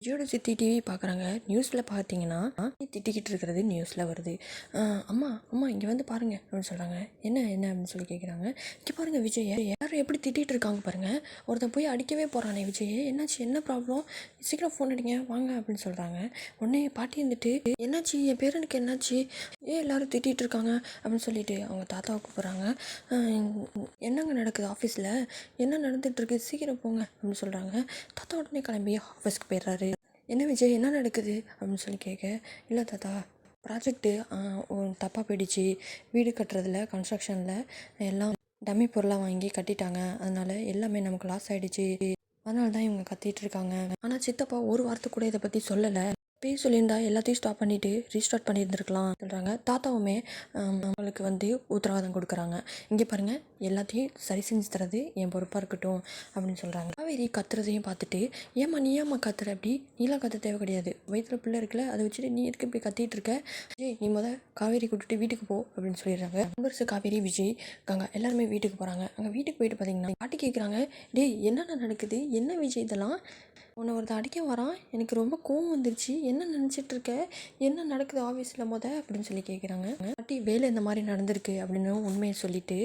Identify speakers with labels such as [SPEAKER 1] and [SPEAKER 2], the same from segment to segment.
[SPEAKER 1] விஜயோட சித்தி டிவி பார்க்குறாங்க நியூஸில் பார்த்தீங்கன்னா திட்டிக்கிட்டு இருக்கிறது நியூஸில் வருது. அம்மா அம்மா இங்கே வந்து பாருங்க அப்படின்னு சொல்கிறாங்க என்ன என்ன? அப்படின்னு சொல்லி கேட்குறாங்க இங்கே பாருங்கள் விஜய். யாரும் எப்படி திட்டிகிட்டு இருக்காங்க பாருங்கள் ஒருத்தன் போய் அடிக்கவே போகிறானே விஜய். என்னாச்சு? என்ன ப்ராப்ளம் சீக்கிரம் ஃபோன் அடிங்க வாங்க அப்படின்னு சொல்கிறாங்க உடனே பாட்டி இருந்துட்டு என்னாச்சு? என் பேரனுக்கு என்னாச்சு? ஏன் எல்லோரும் திட்டிகிட்டு இருக்காங்க? அப்படின்னு சொல்லிட்டு அவங்க தாத்தாவை கூப்பிட்றாங்க. என்னங்க நடக்குது ஆஃபீஸில் என்ன நடந்துகிட்ருக்கு சீக்கிரம் போங்க அப்படின்னு சொல்கிறாங்க தாத்தா உடனே கிளம்பி ஆஃபீஸ்க்கு போயிடுறாரு. என்ன விஜய் என்ன நடக்குது? அப்படின்னு சொல்லி கேட்க இல்லை தாத்தா ப்ராஜெக்ட்டு தப்பாக போயிடுச்சு. வீடு கட்டுறதுல கன்ஸ்ட்ரக்ஷனில் எல்லாம் டம்மி பொருளாக வாங்கி கட்டிட்டாங்க. அதனால் எல்லாமே நமக்கு லாஸ் ஆகிடுச்சு அதனால தான் இவங்க கத்திட்டு இருக்காங்க. ஆனால் சித்தப்பா ஒரு வார்த்தை கூட இதை பற்றி சொல்லலை. பேய் சொல்லியிருந்தா எல்லாத்தையும் ஸ்டாப் பண்ணிட்டு ரீஸ்டார்ட் பண்ணியிருந்துருக்கலாம் சொல்கிறாங்க தாத்தாவுமே அவங்களுக்கு வந்து உத்தரவாதம் கொடுக்குறாங்க. இங்கே பாருங்கள் எல்லாத்தையும் சரி செஞ்சு தரது என் பொறுப்பாக இருக்கட்டும் அப்படின்னு சொல்கிறாங்க காவேரி கத்துறதையும் பார்த்துட்டு ஏம்மா நீ ஏம்மா கத்துற அப்படி? நீலாம் கத்த தேவை கிடையாது. வயிற்றுல பிள்ளை இருக்குல்ல அதை வச்சுட்டு நீ எதுக்கு இப்படி கத்திட்டு இருக்க? ஏய் நீ முத காவேரி கூட்டிட்டு வீட்டுக்கு போ அப்படின்னு சொல்லிடுறாங்க. நண்பர்ஸ் காவேரி விஜய் கங்கா எல்லாருமே வீட்டுக்கு போகிறாங்க அங்கே வீட்டுக்கு போயிட்டு பார்த்தீங்கன்னா பாட்டி கேட்குறாங்க டேய் என்னென்ன நடக்குது? என்ன விஜய் இதெல்லாம்? உன்னை ஒருத்தன் அடிக்க வரான். எனக்கு ரொம்ப கோவம் வந்துருச்சு. என்ன நினச்சிட்டு இருக்க என்ன நடக்குது ஆஃபீஸில் மொதல் அப்படின்னு சொல்லி கேட்குறாங்க பாட்டி வேலை இந்த மாதிரி நடந்திருக்கு அப்படின்னு உண்மையை சொல்லிட்டு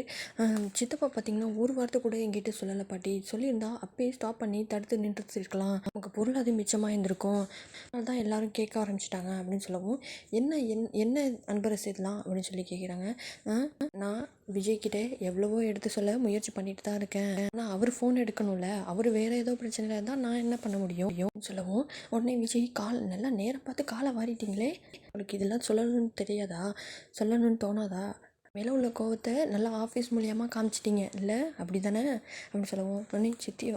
[SPEAKER 1] சித்தப்பா பார்த்தீங்கன்னா ஒரு வார்த்தை கூட என்கிட்ட சொல்லலை பாட்டி. சொல்லியிருந்தா அப்பயே ஸ்டாப் பண்ணி தடுத்து நின்றுருக்கலாம் நமக்கு பொருள் அது மிச்சமாக இருந்திருக்கும். அதனால தான் எல்லாரும் கேட்க ஆரம்பிச்சிட்டாங்க அப்படின்னு சொல்லவும் என்ன என் என்ன அன்பரசு இதெல்லாம் அப்படின்னு சொல்லி கேட்குறாங்க நான் விஜய்கிட்ட எவ்வளவோ எடுத்து சொல்ல முயற்சி பண்ணிட்டு தான் இருக்கேன். ஆனால் அவர் ஃபோன் எடுக்கணும்ல. அவர் வேறு ஏதோ பிரச்சனையில் இருந்தால் நான் என்ன பண்ண முடியும் சொல்லவும் உடனே விஜய் கால் நல்லா நேரம் பார்த்து காலை வாரிட்டீங்களே? உங்களுக்கு இதெல்லாம் சொல்லணும்னு தெரியாதா? சொல்லணும்னு தோணாதா? மேலே உள்ள கோவத்தை நல்லா ஆஃபீஸ் மூலியமாக காமிச்சிட்டிங்க. இல்லை? அப்படி தானே அப்படின்னு சொல்லவும். உடனே சித்தி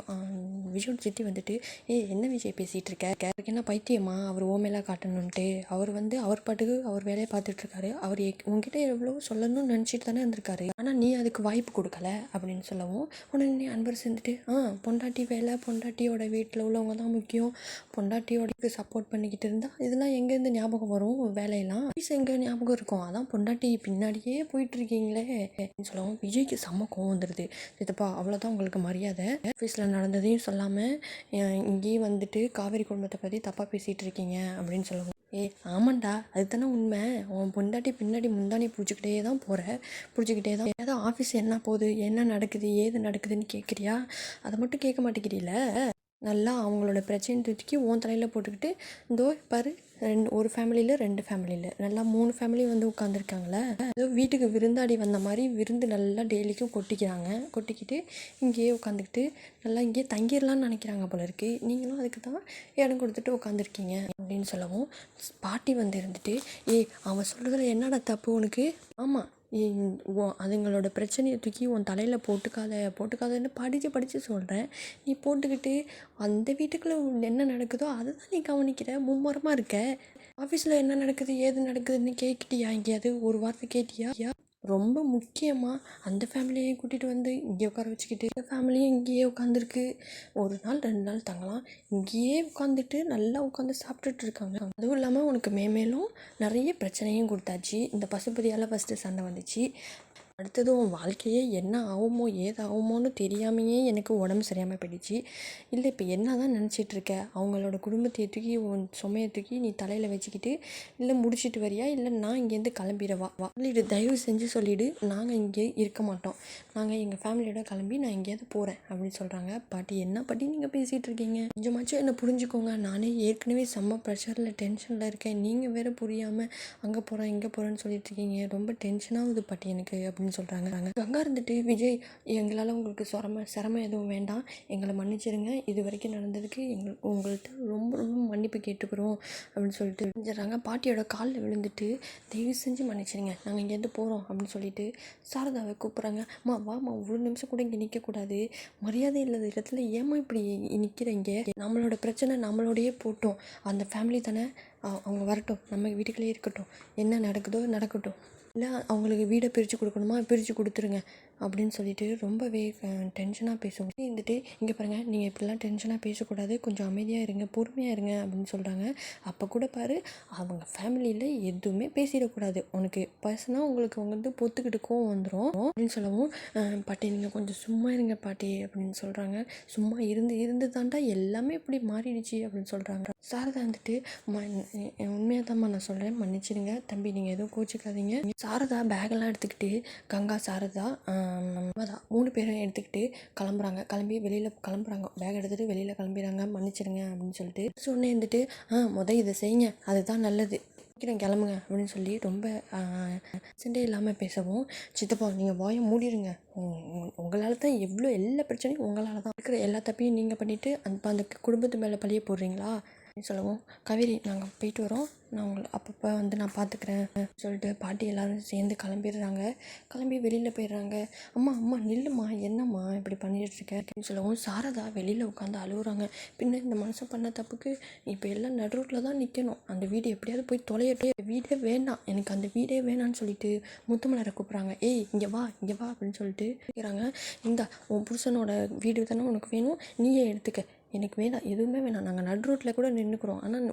[SPEAKER 1] விஜயோட சித்தி வந்துட்டு ஏ என்ன விஜய் பேசிகிட்டு இருக்க? அவருக்கு என்ன பைத்தியமா? அவர் ஓமையெல்லாம் காட்டணுன்ட்டு அவர் வந்து அவர் பாட்டுக்கு அவர் வேலையை பார்த்துட்ருக்காரு அவர் உங்ககிட்ட எவ்வளோ சொல்லணும்னு நினச்சிட்டு தானே இருந்திருக்காரு. ஆனால் நீ அதுக்கு வாய்ப்பு கொடுக்கல அப்படின்னு சொல்லவும். உடனே அன்பர் சேர்ந்துட்டு ஆ பொண்டாட்டி வேலை பொண்டாட்டியோட வீட்டில் உள்ளவங்க தான் முக்கியம். பொண்டாட்டியோட சப்போர்ட் பண்ணிக்கிட்டு இருந்தால் இதெல்லாம் எங்கேருந்து ஞாபகம் வரும்? வேலையெல்லாம் ஆஃபீஸ் எங்கே ஞாபகம் இருக்கும்? அதான் பொண்டாட்டி பின்னாடியே போய் இருக்கீங்களே அப்படின்னு சொல்லவும் விஜய்க்கு செம்ம கோவம் வந்துடுது சித்தப்பா அவ்வளோதான் உங்களுக்கு மரியாதை. ஆஃபீஸில் நடந்ததையும் சொல்லாமல் இங்கேயும் வந்துட்டு காவேரி குடும்பத்தை பற்றி தப்பாக பேசிகிட்டு இருக்கீங்க அப்படின்னு சொல்லுவாங்க. ஏ ஆமாண்டா. அதுதானே உண்மை. உன் பொண்டாட்டி பின்னாடி முந்தானி பிடிச்சிக்கிட்டே தான் போகிற பிடிச்சிக்கிட்டே தான் ஏதோ ஆஃபீஸ் என்ன போகுது? என்ன நடக்குது? ஏது நடக்குதுன்னு கேட்குறியா அதை மட்டும் கேட்க மாட்டேங்கிறீல நல்லா அவங்களோட பிரச்சனை தூக்கி உன் தலையில் போட்டுக்கிட்டு இதோ பாரு ரெண்டு ஒரு ஃபேமிலியில் ரெண்டு ஃபேமிலியில் நல்லா மூணு ஃபேமிலி வந்து உட்காந்துருக்காங்களே ஏதோ வீட்டுக்கு விருந்தாடி வந்த மாதிரி விருந்து நல்லா டெய்லிக்கும் கொட்டிக்கிறாங்க. கொட்டிக்கிட்டு இங்கேயே உட்காந்துக்கிட்டு நல்லா இங்கேயே தங்கிடலாம்னு நினைக்கிறாங்க போல இருக்கு. நீங்களும் அதுக்கு தான் இடம் கொடுத்துட்டு உட்காந்துருக்கீங்க அப்படின்னு சொல்லவும் பாட்டி வந்து இருந்துட்டு ஏய் அவன் சொல்கிறதுல என்னடா தப்பு உனக்கு? ஆமாம் அதுங்களோட பிரச்சனையை தூக்கி உன் தலையில் போட்டுக்காத போட்டுக்காதன்னு படித்து படித்து சொல்கிறேன் நீ போட்டுக்கிட்டு அந்த வீட்டுக்குள்ளே என்ன நடக்குதோ அதை தான் நீ கவனிக்கிற. மும்மரமாக இருக்க. ஆஃபீஸில் என்ன நடக்குது ஏது நடக்குதுன்னு கேட்கிட்டியா எங்கேயாவது? ஒரு வார்த்தை கேட்டியா? ரொம்ப முக்கியமாக அந்த ஃபேமிலியையும் கூட்டிகிட்டு வந்து இங்கே உட்கார வச்சுக்கிட்டு இந்த ஃபேமிலியும் இங்கேயே உட்காந்துருக்கு ஒரு நாள் ரெண்டு நாள் தங்கலாம். இங்கேயே உட்காந்துட்டு நல்லா உட்காந்து சாப்பிட்டுட்டு இருக்காங்க. அதுவும் இல்லாமல் உனக்கு மேமேலும் நிறைய பிரச்சனையும் கொடுத்தாச்சு. இந்த பசுபதியால் ஃபஸ்ட்டு சண்டை வந்துச்சு. அடுத்தது உன் வாழ்க்கையே என்ன ஆகுமோ ஏது ஆகுமோன்னு தெரியாமையே எனக்கு உடம்பு சரியாமல் போயிடுச்சு. இல்லை இப்போ என்ன தான் நினச்சிட்டு இருக்க அவங்களோட குடும்பத்தை தூக்கி உன் சுமையை தூக்கி நீ தலையில் வச்சுக்கிட்டு இல்லை முடிச்சிட்டு வரியா? இல்லை நான் இங்கேருந்து கிளம்பிடவா? வா. தயவு செஞ்சு சொல்லிவிடு நாங்கள் இங்கே இருக்க மாட்டோம். நாங்கள் எங்கள் ஃபேமிலியோட கிளம்பி நான் எங்கேயாவது போகிறேன் அப்படின்னு சொல்கிறாங்க பாட்டி என்ன பாட்டி நீங்கள் பேசிகிட்டு இருக்கீங்க கொஞ்சமாச்சும் என்னை புரிஞ்சுக்கோங்க. நானே ஏற்கனவே செம்ம ப்ரெஷரில் டென்ஷனில் இருக்கேன். நீங்கள் வேறு புரியாமல் அங்கே போகிறேன் இங்கே போகிறேன்னு சொல்லிட்டு இருக்கீங்க ரொம்ப டென்ஷனாகுது பாட்டி எனக்கு அப்படின்னு அப்படின்னு சொல்கிறாங்க கங்கா இருந்துட்டு விஜய் எங்களால் உங்களுக்கு சிரம சிரமம் எதுவும் வேண்டாம். எங்களை மன்னிச்சிருங்க. இது வரைக்கும் நடந்ததுக்கு எங்கள் உங்கள்கிட்ட ரொம்ப ரொம்ப மன்னிப்பு கேட்டுக்கிறோம் அப்படின்னு சொல்லிட்டு செஞ்சிடறாங்க. பாட்டியோட காலில் விழுந்துட்டு தயவு செஞ்சு மன்னிச்சிருங்க. நாங்கள் இங்கேருந்து போகிறோம் அப்படின்னு சொல்லிட்டு சாரதாவை கூப்பிட்றாங்க. அம்மா வாம்மா. ஒரு நிமிஷம் கூட இங்கே நிற்கக்கூடாது மரியாதை இல்லாத இடத்துல ஏம்மா இப்படி நிற்கிறீங்க நம்மளோட பிரச்சனை நம்மளோடையே போட்டோம். அந்த ஃபேமிலி தானே அவங்க வரட்டும். நம்ம வீட்டுக்குள்ளேயே இருக்கட்டும். என்ன நடக்குதோ நடக்கட்டும். இல்லை அவங்களுக்கு வீடை பிரித்து கொடுக்கணுமா? பிரித்து கொடுத்துருங்க. அப்படின்னு சொல்லிட்டு ரொம்பவே டென்ஷனாக பேசுவோம் இருந்துட்டு இங்கே பாருங்கள் நீங்கள் இப்படிலாம் டென்ஷனாக பேசக்கூடாது. கொஞ்சம் அமைதியாக இருங்க பொறுமையாக இருங்க அப்படின்னு சொல்கிறாங்க அப்போ கூட பாரு அவங்க ஃபேமிலியில் எதுவுமே பேசிடக்கூடாது. உனக்கு பர்சனாக உங்களுக்கு வந்து பொத்துக்கிட்டு கோவம் வந்துடும் அப்படின்னு சொல்லவும் பாட்டி நீங்கள் கொஞ்சம் சும்மா இருங்க பாட்டி அப்படின்னு சொல்கிறாங்க சும்மா இருந்து இருந்து தாண்டா எல்லாமே இப்படி மாறிடுச்சு அப்படின்னு சொல்கிறாங்க சாரதா வந்துட்டு உண்மையாக தான்மா நான் சொல்கிறேன் மன்னிச்சிடுங்க. தம்பி நீங்கள் எதுவும் கோச்சிக்காதீங்க. சாரதா பேக்கெல்லாம் எடுத்துக்கிட்டு கங்கா சாரதா ஆம், தான் மூணு பேரும் எடுத்துக்கிட்டு கிளம்புறாங்க. கிளம்பி வெளியில் கிளம்புறாங்க. பேக் எடுத்துகிட்டு வெளியில் கிளம்பிடுறாங்க மன்னிச்சிடுங்க அப்படின்னு சொல்லிட்டு சொன்னே இருந்துட்டு ஆ முத இதை செய்யுங்க. அதுதான் நல்லது. சீக்கிரம் கிளம்புங்க. அப்படின்னு சொல்லி ரொம்ப சண்டே இல்லாமல் பேசவும் சித்தப்பா நீங்கள் வாயை மூடிடுங்க உங்களால் தான் எவ்வளோ எல்லா பிரச்சனையும் உங்களால் தான் இருக்கிற எல்லா தப்பையும் நீங்கள் பண்ணிவிட்டு அந்த அந்த குடும்பத்து மேலே பழிய போடுறீங்களா? அப்படின்னு சொல்லவும் கவிரி நாங்கள் போயிட்டு வரோம். நான் உங்களை அப்பப்போ வந்து நான் பார்த்துக்கிறேன் சொல்லிட்டு பாட்டி எல்லோரும் சேர்ந்து கிளம்பிடுறாங்க. கிளம்பி வெளியில் போயிடுறாங்க. அம்மா அம்மா நில்லுமா என்னம்மா இப்படி பண்ணிட்டு அப்படின்னு சொல்லவும் சாரதா வெளியில் உட்காந்து அழுகுறாங்க பின்ன இந்த மனுஷன் பண்ண தப்புக்கு இப்போ எல்லாம் நடுரோட்டில் தான் நிற்கணும் அந்த வீடு எப்படியாவது போய் தொலையட்டும். வீடே வேணாம் எனக்கு அந்த வீடே வேணாம்னு சொல்லிட்டு முத்துமலரை கூப்பிட்றாங்க. ஏய் இங்கே வா இங்கே வா அப்படின்னு சொல்லிட்டு கேட்குறாங்க இந்த உன் புருஷனோட வீடு தானே உனக்கு வேணும். நீயே எடுத்துக்க. எனக்கு வேணாம் எதுவுமே வேணாம். நாங்கள் நடு ரோட்டில் கூட நின்றுக்குறோம் ஆனால்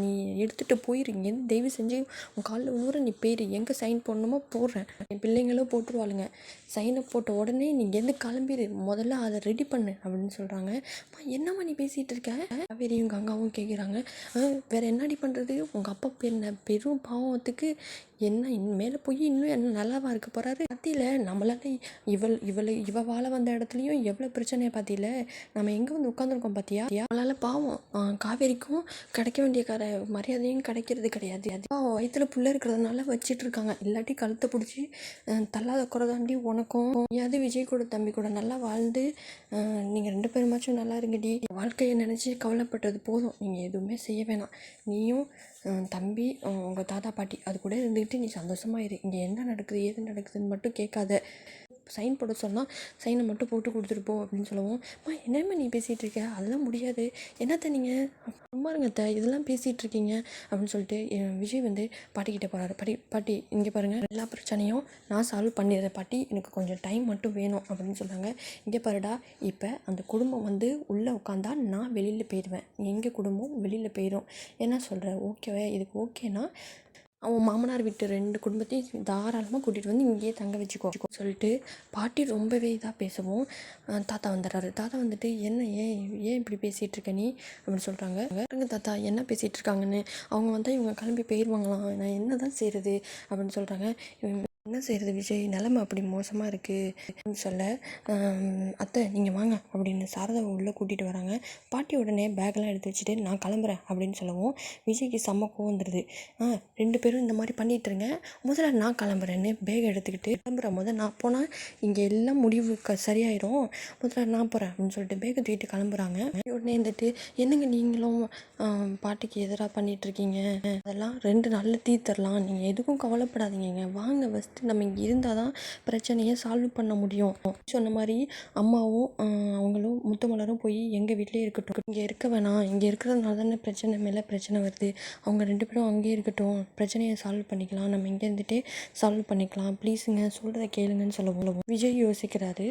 [SPEAKER 1] நீ எடுத்துகிட்டு போயிரு. இங்கேருந்து தயவு செஞ்சு உன் காலில் விழுவுற நீ போயிரு எங்கே சைன் போடணுமோ போடுறேன். என் பிள்ளைங்களும் போட்டுருவாளுங்க. சைனை போட்ட உடனே நீ இங்கேருந்து கிளம்பிடு முதல்ல அதை ரெடி பண்ணு அப்படின்னு சொல்கிறாங்க அம்மா என்னம்மா நீ பேசிகிட்டு இருக்க? காவேரியும் கங்காவும் கேட்குறாங்க வேறு என்னடி பண்ணுறது உங்கள் அப்பா என்ன? பெரும் பாவத்துக்கு என்ன இனிமேல் போய் இன்னும் என்ன நல்லாவா இருக்க போகிறாரு மத்தியில் நம்மளால இவள் இவளை இவ வாழ வந்த இடத்துலையும் எவ்வளோ பிரச்சனையை பார்த்தியில நம்ம எங்கே வந்து உட்காந்துருக்கோம் பார்த்தியா அவளால் பாவம் காவேரிக்கும் கிடைக்க வேண்டிய கர மரியாதையும் கிடைக்கிறது கிடையாது. அது பாவம் வயிற்றுல புள்ள இருக்கிறதுனால வச்சிட்டு இருக்காங்க. இல்லாட்டி கழுத்தை பிடிச்சி தள்ளாத குறதாண்டி உனக்கும் நீயாவது விஜய் கூட தம்பி கூட நல்லா வாழ்ந்து நீங்கள் ரெண்டு பேருமாச்சும் நல்லா இருங்கடி. வாழ்க்கையை நினச்சி கவலைப்பட்டது போதும். நீங்கள் எதுவுமே செய்ய வேணாம். நீயும் தம்பி உங்கள் தாத்தா பாட்டி அது கூட இருந்துக்கிட்டு நீ சந்தோஷமா இரு. இங்கே என்ன நடக்குது ஏது நடக்குதுன்னு மட்டும் கேட்காத. சைன் போட சொன்னால் சைனை மட்டும் போட்டு கொடுத்துட்டு போ அப்படின்னு சொல்லுவோம். அம்மா என்னம்மா நீ பேசிகிட்டு இருக்க? அதெல்லாம் முடியாது. என்னத்த நீங்கள் சும்மா இருங்க அத்தை. இதெல்லாம் பேசிகிட்டு இருக்கீங்க. அப்படின்னு சொல்லிட்டு என் விஜய் வந்து பாட்டிக்கிட்ட போகிறாரு பாட்டி பாட்டி இங்கே பாருங்கள் எல்லா பிரச்சனையும் நான் சால்வ் பண்ணிடுறேன். பாட்டி எனக்கு கொஞ்சம் டைம் மட்டும் வேணும். அப்படின்னு சொன்னாங்க இங்கே பாருடா. இப்போ அந்த குடும்பம் வந்து உள்ளே உட்காந்தா நான் வெளியில் போயிடுவேன். எங்கள் குடும்பம் வெளியில் போயிடும் என்ன சொல்கிறேன் ஓகேவே? இதுக்கு ஓகேனா? அவன் மாமனார் வீட்டு ரெண்டு குடும்பத்தையும் தாராளமாக கூட்டிகிட்டு வந்து இங்கேயே தங்க வச்சுக்கோ சொல்லிட்டு பாட்டி ரொம்பவே இதாக பேசவும். தாத்தா வந்துடுறாரு. தாத்தா வந்துட்டு என்ன ஏன் ஏன் இப்படி பேசிகிட்டு இருக்க நீ? அப்படின்னு சொல்கிறாங்க பாருங்க தாத்தா என்ன பேசிகிட்டு இருக்காங்கன்னு? அவங்க வந்தால் இவங்க கிளம்பி போயிடுவாங்களாம் நான் என்ன தான் செய்கிறது அப்படின்னு சொல்கிறாங்க என்ன செய்கிறது விஜய்? நிலமை அப்படி மோசமாக இருக்குது சொல்ல அத்தை நீங்கள் வாங்க அப்படின்னு சாரதாவை உள்ளே கூட்டிகிட்டு வராங்க. பாட்டி உடனே பேக்கெல்லாம் எடுத்து வச்சுட்டு நான் கிளம்புறேன் அப்படின்னு சொல்லவும் விஜய்க்கு செம்ம கோவம் வந்துடுது ஆ ரெண்டு பேரும் இந்த மாதிரி பண்ணிட்டு இருங்க. முதல்ல நான் கிளம்புறேன்னு பேக் எடுத்துக்கிட்டு கிளம்புற முதல் நான் போனால் இங்கே எல்லாம் முடிவு க சரியாயிரும். முதல்ல நான் போகிறேன் அப்படின்னு சொல்லிட்டு பேக்கை தூக்கிட்டு கிளம்புறாங்க. உடனே இருந்துட்டு என்னங்க நீங்களும் பாட்டுக்கு பாட்டிக்கு எதிராக பண்ணிகிட்ருக்கீங்க அதெல்லாம் ரெண்டு நாளில் தீர்த்தரலாம் நீங்கள் எதுக்கும் கவலைப்படாதீங்க வாங்க ஃபஸ்ட்டு நம்ம இங்கே இருந்தால் தான் பிரச்சனையை சால்வ் பண்ண முடியும். சொன்ன மாதிரி அம்மாவும் அவங்களும் முத்துமலரும் போய் எங்கள் வீட்டிலே இருக்கட்டும். இங்கே இருக்க வேணாம். இங்கே இருக்கிறதுனால தானே பிரச்சனை மேலே பிரச்சனை வருது. அவங்க ரெண்டு பேரும் அங்கேயே இருக்கட்டும். பிரச்சனையை சால்வ் பண்ணிக்கலாம். நம்ம இங்கே இருந்துகிட்டே சால்வ் பண்ணிக்கலாம். ப்ளீஸுங்க சொல்கிறத கேளுங்கன்னு சொல்ல விஜய் யோசிக்கிறாரு.